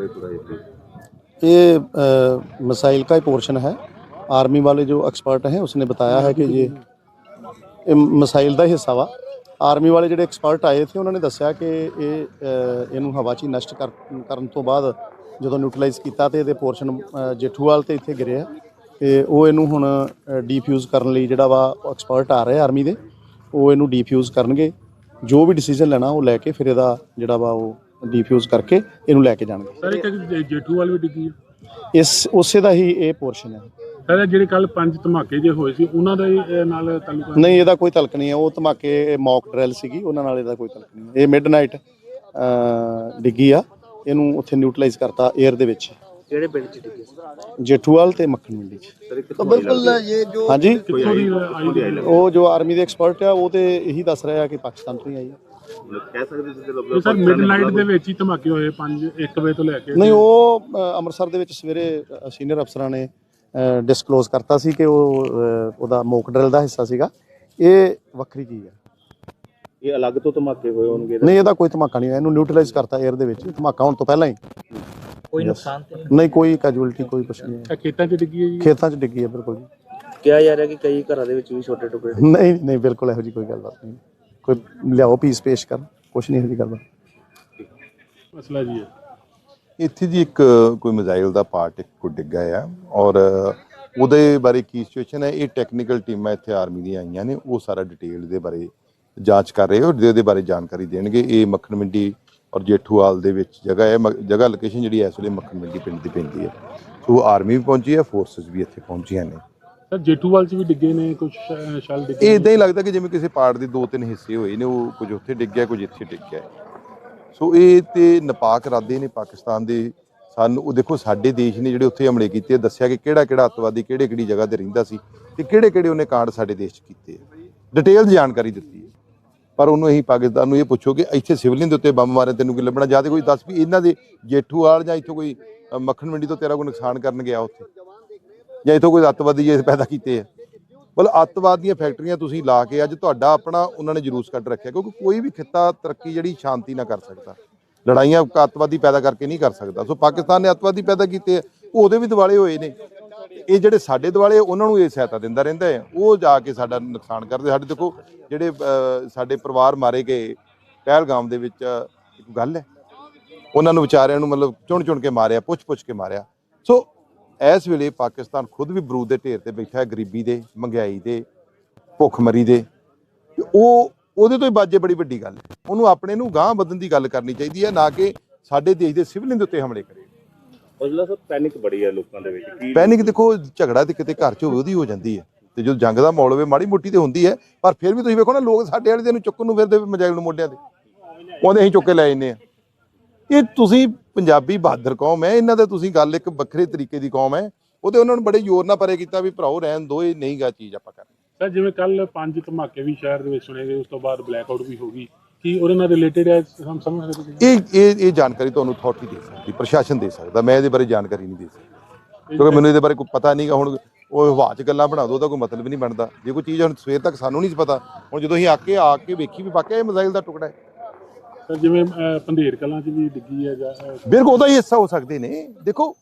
बारे थोड़ा ये please? ये अ, मिसाइल का ही पोर्शन है आर्मी वाले जो एक्सपर्ट हैं उसने बताया है कि ये ਇਹ ਮਿਸਾਈਲ ਦਾ ਹੀ ਹਿੱਸਾ ਵਾ ਆਰਮੀ ਵਾਲੇ ਜਿਹੜੇ ਐਕਸਪਰਟ ਆਏ ਸੀ ਉਹਨਾਂ ਨੇ ਦੱਸਿਆ ਕਿ ਇਹ ਅ, ਇਹਨੂੰ ਹਵਾ 'ਚ ਹੀ ਨਸ਼ਟ ਕਰ- ਕਰਨ ਤੋਂ ਬਾਅਦ ਜਦੋਂ ਨਿਊਟਰਲਾਈਜ਼ ਕੀਤਾ ਤੇ ਇਹਦੇ ਪੋਰਸ਼ਨ ਜੇਠੂਵਾਲ ਤੇ ਇੱਥੇ ਗਿਰਿਆ ਤੇ ਉਹ ਇਹਨੂੰ ਹੁਣ ਡੀਫਿਊਜ਼ ਕਰਨ ਲਈ ਜਿਹੜਾ ਵਾ ਐਕਸਪਰਟ ਆ ਰਹੇ ਆਰਮੀ ਦੇ ਉਹ ਇਹਨੂੰ ਡੀਫਿਊਜ਼ ਕਰਨਗੇ ਜੋ ਵੀ ਡਿਸੀਜਨ ਲੈਣਾ ਉਹ ਲੈ ਕੇ ਫਿਰ ਇਹਦਾ ਜਿਹੜਾ ਵਾ ਉਹ ਡੀਫਿਊਜ਼ ਕਰਕੇ ਇਹਨੂੰ ਲੈ ਕੇ ਜਾਣਗੇ। ਸਰ ਇੱਕ ਜੇ- ਜੇਠੂ ਵਾਲ ਵੀ ਡਿੱਗੀ ਹੈ ਇਸ ਉਸੇ ਦਾ ਹੀ ਇਹ ਪੋਰਸ਼ਨ ਹੈ। ਸਰ ਜਿਹੜੇ ਕੱਲ ਪੰਜ ਧਮਾਕੇ ਜੇ ਹੋਏ ਸੀ ਉਹਨਾਂ ਦਾ ਇਹ ਨਾਲ ਤਾਲੁਕ? ਨਹੀਂ ਇਹਦਾ ਕੋਈ ਤਲਕ ਨਹੀਂ ਹੈ। ਉਹ ਧਮਾਕੇ ਮੌਕ ਡਰਿਲ ਸੀਗੀ ਉਹਨਾਂ ਨਾਲ ਇਹਦਾ ਕੋਈ ਤਲਕ ਨਹੀਂ ਹੈ। ਇਹ ਮਿਡਨਾਈਟ ਡਿੱਗੀ ਆ। ਇਹਨੂੰ ਉੱਥੇ ਨਿਊਟਰਲਾਈਜ਼ ਕਰਤਾ 에ਅਰ ਦੇ ਵਿੱਚ। ਕਿਹੜੇ ਪਿੰਡ ਚ ਡਿੱਗੇ? ਜੇਠੂਵਾਲ ਤੇ ਮੱਖਣ ਮੰਡੀ ਚ। ਸਰ ਇਹ ਬਿਲਕੁਲ ਹਾਂਜੀ? ਕਿੱਥੋਂ ਦੀ ਆਈ? ਉਹ ਜੋ ਆਰਮੀ ਦੇ ਐਕਸਪਰਟ ਆ ਉਹ ਤੇ ਇਹੀ ਦੱਸ ਰਿਹਾ ਕਿ ਪਾਕਿਸਤਾਨ ਤੋਂ ਹੀ ਆਈ ਹੈ ਕਹਿ ਸਕਦੇ ਸੀ ਇਹ ਸਰ ਮਿਡਨਾਈਟ ਦੇ ਵਿੱਚ ਹੀ ਧਮਾਕੇ ਹੋਏ 5 1 ਵਜੇ ਤੋਂ ਲੈ ਕੇ ਨਹੀਂ ਉਹ ਅ, ਅੰਮ੍ਰਿਤਸਰ ਦੇ ਵਿੱਚ ਸਵੇਰੇ ਸੀਨੀਅਰ ਅਫਸਰਾਂ ਨੇ ਡਿਸਕਲੋਜ਼ ਕਰਤਾ ਸੀ ਕਿ ਉਹ ਅ, ਉਹਦਾ ਮੌਕ ਡਰਿਲ ਦਾ ਹਿੱਸਾ ਸੀਗਾ। ਇਹ ਵੱਖਰੀ ਚੀਜ਼ ਹੈ। ਇਹ ਅਲੱਗ ਤੋਂ ਧਮਾਕੇ ਹੋਏ ਹੋਣਗੇ ਨਹੀਂ ਇਹਦਾ ਕੋਈ ਧਮਾਕਾ ਨਹੀਂ ਹੋਇਆ। ਇਹਨੂੰ ਨਿਊਟਰਲਾਈਜ਼ ਕਰਤਾ 에ਅਰ ਦੇ ਵਿੱਚ। ਧਮਾਕਾ ਹੋਣ ਤੋਂ ਪਹਿਲਾਂ ਹੀ। ਕੋਈ ਨੁਕਸਾਨ ਤੇ ਨਹੀਂ? ਕੋਈ ਕੈਜੂਅਲਟੀ ਕੋਈ ਕੁਛ ਨਹੀਂ ਹੈ। ਇਹ ਖੇਤਾਂ 'ਚ ਡਿੱਗੀ ਹੈ ਜੀ? ਖੇਤਾਂ 'ਚ ਡਿੱਗੀ ਹੈ ਬਿਲਕੁਲ ਜੀ। ਕਿਹਾ ਜਾ ਰਿਹਾ ਕਿ ਕਈ ਘਰਾਂ ਦੇ ਵਿੱਚ ਵੀ ਛੋਟੇ ਟੁਕੜੇ ਨਹੀਂ ਨਹੀਂ ਬਿਲਕੁਲ ਇਹੋ ਜੀ ਕੋਈ ਗੱਲਬਾਤ ਨਹੀਂ। ਕੋਈ ਲਿਆਓ ਪੀਸ ਪੇਸ਼ ਕਰ ਕੁਛ ਨਹੀਂ ਇਹੋ ਜੀ ਗੱਲਬਾਤ। ਮਸਲਾ ਜੀ ਹੈ ਇੱਥੇ ਜੀ ਇੱਕ ਕੋਈ ਮਿਜ਼ਾਈਲ ਦਾ ਪਾਰਟ ਇੱਕ ਕੋ ਡਿੱਗਾ ਆ ਔਰ ਉਹਦੇ ਬਾਰੇ ਕੀ ਸਿਚੁਏਸ਼ਨ ਹੈ? ਇਹ ਟੈਕਨੀਕਲ ਟੀਮਾਂ ਇੱਥੇ ਆਰਮੀ ਦੀਆਂ ਆਈਆਂ ਨੇ ਉਹ ਸਾਰਾ ਡਿਟੇਲ ਦੇ ਬਾਰੇ ਜਾਂਚ ਕਰ ਰਹੇ ਔਰ ਇਹਦੇ ਬਾਰੇ ਜਾਣਕਾਰੀ ਦੇਣਗੇ। ਇਹ ਮੱਖਣ ਮੰਡੀ ਔਰ ਜੇਠੂਵਾਲ ਦੇ ਵਿੱਚ ਜਗ੍ਹਾ ਹੈ ਮ- ਜਗ੍ਹਾ ਲੋਕੇਸ਼ਨ ਜਿਹੜੀ ਇਸ ਵੇਲੇ ਮੱਖਣ ਮੰਡੀ ਪਿੰਡ ਦੀ ਪੈਂਦੀ ਹੈ। ਸੋ ਆਰਮੀ ਵੀ ਪਹੁੰਚੀ ਹੈ ਫੋਰਸਸ ਵੀ ਇੱਥੇ ਪਹੁੰਚੀਆਂ ਨੇ। ਸਰ ਜੇਠੂਵਾਲ 'ਚ ਵੀ ਡਿੱਗੇ ਨੇ ਕੁਝ ਸ਼ਲ ਡਿੱਗੇ ਇਹ ਇਦਾਂ ਹੀ ਲੱਗਦਾ ਕਿ ਜਿਵੇਂ ਕਿਸੇ ਪਾਰਟ ਦੇ ਦੋ ਤਿੰਨ ਹਿੱਸੇ ਹੋਏ ਨੇ, ਉਹ ਕੁਝ ਉੱਥੇ ਡਿੱਗ ਗਿਆ, ਕੁਝ ਇੱਥੇ ਡਿੱਗ ਗਿਆ। ਸੋ ਇਹ ਤੇ ਨਪਾਕ ਇਰਾਦੇ ਨੇ ਪਾਕਿਸਤਾਨ ਦੇ। ਸਾਨੂੰ, ਉਹ ਦੇਖੋ ਸਾਡੇ ਦੇਸ਼ ਨੇ ਜਿਹੜੇ ਉੱਥੇ ਹਮਲੇ ਕੀਤੇ ਦੱਸਿਆ ਕਿ ਕਿਹੜਾ ਕਿਹੜਾ ਅੱਤਵਾਦੀ ਕਿਹੜੇ ਕਿਹੜੀ ਜਗ੍ਹਾ ਤੇ ਰਹਿੰਦਾ ਸੀ ਤੇ ਕਿਹੜੇ ਕਿਹੜੇ ਉਹਨੇ ਕਾਂਡ ਸਾਡੇ ਦੇਸ਼ 'ਚ ਕੀਤੇ ਡਿਟੇਲ ਜਾਣਕਾਰੀ ਦਿੱਤੀ ਹੈ ਪਰ ਉਹਨੂੰ ਅਸੀਂ ਪਾਕਿਸਤਾਨ ਨੂੰ ਇਹ ਪੁੱਛੋ ਕਿ ਇੱਥੇ ਸਿਵਲਿਅਨ ਦੇ ਉੱਤੇ ਬੰਬ ਮਾਰੇ, ਤੈਨੂੰ ਕੀ ਲੱਭਣਾ? ਜਾਂ ਤੇ ਕੋਈ ਦੱਸ ਵੀ ਇਹਨਾਂ ਦੇ ਜੇਠੂਵਾਲ ਜਾਂ ਇੱਥੋਂ ਕੋਈ ਮੱਖਣ ਮੰਡੀ ਤੋਂ ਤੇਰਾ ਕੋਈ ਨੁਕਸਾਨ ਕਰਨ ਗਿਆ ਉੱਥੇ। ਜਾਂ ਇੱਥੋਂ ਕੋਈ ਅੱਤਵਾਦੀ ਜੇ ਪੈਦਾ ਕੀਤੇ ਆ। ਬਲ ਅੱਤਵਾਦ ਦੀਆਂ ਫੈਕਟਰੀਆਂ ਤੁਸੀਂ ਲਾ ਕੇ ਅੱਜ ਤੁਹਾਡਾ ਆਪਣਾ ਉਹਨਾਂ ਨੇ ਜਲੂਸ ਕੱਢ ਰੱਖਿਆ ਕਿਉਂਕਿ ਕੋਈ ਵੀ ਖਿੱਤਾ ਤਰੱਕੀ ਜਿਹੜੀ ਸ਼ਾਂਤੀ ਨਾਲ ਕਰ ਸਕਦਾ। ਲੜਾਈਆਂ ਅੱਤਵਾਦੀ ਪੈਦਾ ਕਰਕੇ ਨਹੀਂ ਕਰ ਸਕਦਾ। ਸੋ ਪਾਕਿਸਤਾਨ ਨੇ ਅੱਤਵਾਦੀ ਪੈਦਾ ਕੀਤੇ ਆ, ਉਹ ਉਹਦੇ ਵੀ ਦਿਵਾਲੇ ਹੋਏ ਨੇ। ਇਹ ਜਿਹੜੇ ਸਾਡੇ ਦਿਵਾਲੇ ਉਹਨਾਂ ਨੂੰ ਇਹ ਸਹਾਇਤਾ ਦਿੰਦਾ ਰਹਿੰਦਾ ਹੈ ਉਹ ਜਾ ਕੇ ਸਾਡਾ ਨੁਕਸਾਨ ਕਰਦੇ। ਸਾਡੇ ਦੇਖੋ ਜਿਹੜੇ ਸਾਡੇ ਪਰਿਵਾਰ ਮਾਰੇ ਗਏ ਪਹਿਲਗਾਮ ਦੇ ਵਿੱਚ ਇੱਕ ਗੱਲ ਹੈ। ਉਹਨਾਂ ਨੂੰ ਵਿਚਾਰਿਆਂ ਨੂੰ ਮਤਲਬ ਚੁਣ ਚੁਣ ਕੇ ਮਾਰਿਆ ਪੁੱਛ ਪੁੱਛ ਕੇ ਮਾਰਿਆ। ਸੋ ਇਸ ਵੇਲੇ ਪਾਕਿਸਤਾਨ ਖੁਦ ਵੀ ਬਰੂਦ ਦੇ ਢੇਰ ਤੇ ਬੈਠਾ ਹੈ ਗਰੀਬੀ ਦੇ ਮਹਿੰਗਾਈ ਦੇ ਭੁੱਖਮਰੀ ਦੇ। ਉਹ ਉਹਦੇ ਤੋਂ ਹੀ ਬਾਜੇ ਬੜੀ ਵੱਡੀ ਗੱਲ ਹੈ। ਉਹਨੂੰ ਆਪਣੇ ਨੂੰ ਗਾਂਹ ਵਧਣ ਦੀ ਗੱਲ ਕਰਨੀ ਚਾਹੀਦੀ ਹੈ ਨਾ ਕਿ ਸਾਡੇ ਦੇਸ਼ ਦੇ ਸਿਵਲਿਅਨ ਦੇ ਉੱਤੇ ਹਮਲੇ ਕਰੇ। ਔਜਲਾ ਸਰ ਪੈਨਿਕ ਬੜੀ ਹੈ ਲੋਕਾਂ ਦੇ ਵਿੱਚ। ਕੀ ਪੈਨਿਕ ਦੇਖੋ ਝਗੜਾ ਤੇ ਕਿਤੇ ਘਰ 'ਚ ਹੋਵੇ ਉਹਦੀ ਹੋ ਜਾਂਦੀ ਹੈ। ਤੇ ਜਦੋਂ ਜੰਗ ਦਾ ਮਾਹੌਲ ਹੋਵੇ ਮਾੜੀ ਮੋਟੀ ਤੇ ਹੁੰਦੀ ਹੈ ਪਰ ਫਿਰ ਵੀ ਤੁਸੀਂ ਵੇਖੋ ਨਾ ਲੋਕ ਸਾਡੇ ਵਾਲੇ ਦੇ ਨੂੰ ਚੁੱਕਣ ਨੂੰ ਫਿਰਦੇ ਮਜਾਇਲ ਨੂੰ ਮੋਢਿਆਂ ਤੇ ਉਹਦੇ ਅਸੀਂ ਚੁੱਕ ਕੇ ਲੈ ਜੰਨੇ ਆ ਇਹ ਤੁਸੀਂ ਪੰਜਾਬੀ ਬਹਾਦਰ ਕੌਮ ਹੈ ਇਹਨਾਂ ਦਾ ਤੁਸੀਂ ਗੱਲ ਇੱਕ ਵੱਖਰੇ ਤਰੀਕੇ ਦੀ ਕੌਮ ਹੈ ਉਹਦੇ ਉਹਨਾਂ ਨੂੰ ਬੜੇ ਜ਼ੋਰ ਨਾਲ ਪਰੇ ਕੀਤਾ ਵੀ ਭਰਾਓ ਰਹਿਣ ਦੋ ਇਹ ਨਹੀਂ ਗਾ ਚੀਜ਼ ਆਪਾਂ ਕਰਨੀ ਸਰ ਜਿਵੇਂ ਕੱਲ ਪੰਜ ਧਮਾਕੇ ਵੀ ਸ਼ਹਿਰ ਦੇ ਵਿੱਚ ਸੁਣੇ ਗਏ ਉਸ ਤੋਂ ਬਾਅਦ ਬਲੈਕ ਆਊਟ ਵੀ ਹੋ ਗਈ ਕੀ ਉਹਦੇ ਨਾਲ ਰਿਲੇਟਡ ਹੈ ਹਮ ਸਮਝ ਸਕਦੇ ਇਹ ਇਹ ਇਹ ਜਾਣਕਾਰੀ ਤੁਹਾਨੂੰ ਅਥਾਰਟੀ ਦੇ ਸਕਦੀ ਪ੍ਰਸ਼ਾਸਨ ਦੇ ਸਕਦਾ ਮੈਂ ਇਹਦੇ ਬਾਰੇ ਜਾਣਕਾਰੀ ਨਹੀਂ ਦੇ ਸਕਦਾ। ਕਿਉਂਕਿ ਮੈਨੂੰ ਇਹਦੇ ਬਾਰੇ ਕੋਈ ਪਤਾ ਨਹੀਂਗਾ ਹੁਣ ਉਹ ਹਵਾ 'ਚ ਗੱਲਾਂ ਬਣਾ ਦੋ ਉਹਦਾ ਕੋਈ ਮਤਲਬ ਨਹੀਂ ਬਣਦਾ। ਜੇ ਕੋਈ ਚੀਜ਼ ਹੁਣ ਸਵੇਰ ਤੱਕ ਸਾਨੂੰ ਨਹੀਂ ਪਤਾ ਹੁਣ ਜਦੋਂ ਅਸੀਂ ਆ ਕੇ ਆ ਕੇ ਵੇਖੀ ਵੀ ਵਾਕਿਆ ਇਹ ਮਿਜ਼ਾਈਲ ਦਾ ਟੁਕੜਾ ਹੈ। ਸਰ ਜਿਵੇਂ ਅਹ, ਪੰਧੇਰ ਕਲਾਂ 'ਚ ਵੀ ਡਿੱਗੀ ਹੈ ਜਾਂ ਅਹ, ਬਿਲਕੁਲ ਉਹਦਾ ਹੀ ਹਿੱਸਾ ਹੋ ਸਕਦੇ ਨੇ। ਦੇਖੋ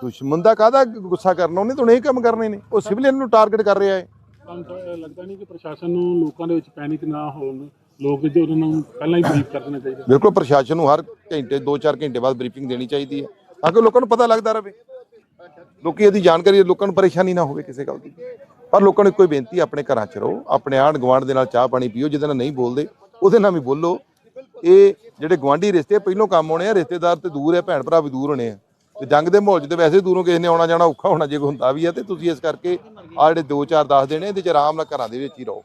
ਦੁਸ਼ਮਣ ਦਾ ਕਾਹਦਾ ਗੁੱਸਾ ਕਰਨਾ? ਉਹਨੇ ਤਾਂ ਇਹ ਕੰਮ ਕਰਨੇ ਨੇ। ਉਹ ਸਿਵਲੀਅਨ ਨੂੰ ਟਾਰਗੇਟ ਕਰ ਰਿਹਾ ਹੈ। ਤੁਹਾਨੂੰ ਤਾਂ ਲੱਗਦਾ ਨਹੀਂ ਕਿ ਪ੍ਰਸ਼ਾਸਨ ਨੂੰ ਲੋਕਾਂ ਦੇ ਵਿੱਚ ਪੈਨਿਕ ਨਾ ਹੋਣ। ਲੋਕ ਜੋ ਉਹਨਾਂ ਨੂੰ ਪਹਿਲਾਂ ਹੀ ਬਰੀਫ ਕਰ ਦੇਣਾ ਚਾਹੀਦਾ। ਬਿਲਕੁਲ ਪ੍ਰਸ਼ਾਸਨ ਨੂੰ ਹਰ ਘੰਟੇ 2-4 ਘੰਟੇ ਬਾਅਦ ਬਰੀਫਿੰਗ ਦੇਣੀ ਚਾਹੀਦੀ ਹੈ। ਤਾਂ ਕਿ ਲੋਕਾਂ ਨੂੰ ਪਤਾ ਲੱਗਦਾ ਰਹੇ। ਲੋਕੀ ਇਹਦੀ ਜਾਣਕਾਰੀ ਲੋਕਾਂ ਨੂੰ ਪਰੇਸ਼ਾਨੀ ਨਾ ਹੋਵੇ ਕਿਸੇ ਗੱਲ ਦੀ। ਪਰ ਲੋਕਾਂ ਨੂੰ ਕੋਈ ਬੇਨਤੀ ਹੈ, ਆਪਣੇ ਘਰਾਂ 'ਚ ਰਹੋ। ਆਪਣੇ ਆਂਢ ਗੁਆਂਢ ਦੇ ਨਾਲ ਚਾਹ ਪਾਣੀ ਪੀਓ ਜਿਹਦੇ ਨਾਲ ਨਹੀਂ ਬੋਲਦੇ ਉਹਦੇ ਨਾਲ ਵੀ ਬੋਲੋ। ਇਹ ਜਿਹੜੇ ਗੁਆਂਢੀ ਰਿਸ਼ਤੇ ਆ, ਪਹਿਲੋਂ ਕੰਮ ਆਉਣੇ ਆ ਰਿਸ਼ਤੇਦਾਰ ਤੇ ਦੂਰ ਹੈ ਭੈਣ ਭਰਾ ਵੀ ਦੂਰ ਹੋਣੇ ਆ। ਤੇ ਜੰਗ ਦੇ ਮਾਹੌਲ 'ਚ ਤੇ ਵੈਸੇ ਦੂਰੋਂ ਕਿਸੇ ਨੇ ਆਉਣਾ ਜਾਣਾ ਔਖਾ ਹੋਣਾ ਜੇ ਕੋਈ ਹੁੰਦਾ ਵੀ ਆ ਤੇ ਤੁਸੀਂ ਇਸ ਕਰਕੇ ਆ ਜਿਹੜੇ 2-4 10 ਦਿਨ ਇਹਦੇ 'ਚ ਆਰਾਮ ਨਾਲ ਘਰਾਂ ਦੇ ਵਿੱਚ ਹੀ ਰਹੋ।